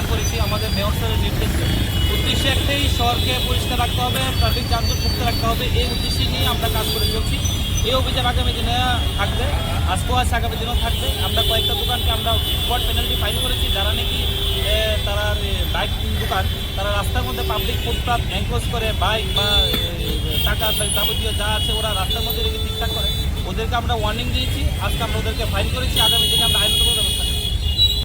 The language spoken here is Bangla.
অভিযান করেছি, আমাদের মেয়র স্যারের নির্দেশে উদ্দেশ্যে একটাই, শহরকে পরিষ্কার রাখতে হবে, ট্রাফিক যানজট মুক্ত রাখতে হবে, এই উদ্দেশ্যে নিয়ে আমরা কাজ করে চলছি। এই অভিযান আগামী দিনে থাকবে, আজকেও আছে, আগামী দিনেও থাকবে। আমরা কয়েকটা দোকানকে আমরা স্পট পেনাল্টি ফাইন করেছি, যারা নাকি তারা বাইক দোকান, তারা রাস্তার মধ্যে পাবলিক ফুটপাথ এনক্রোচ করে বাইক বা টাকা যাবতীয় যা আছে ওরা রাস্তার মধ্যে রেখে ঠিকঠাক করে। ওদেরকে আমরা ওয়ার্নিং দিয়েছি, আজকে আমরা ওদেরকে ফাইন করেছি, আগামী দিনে আমরা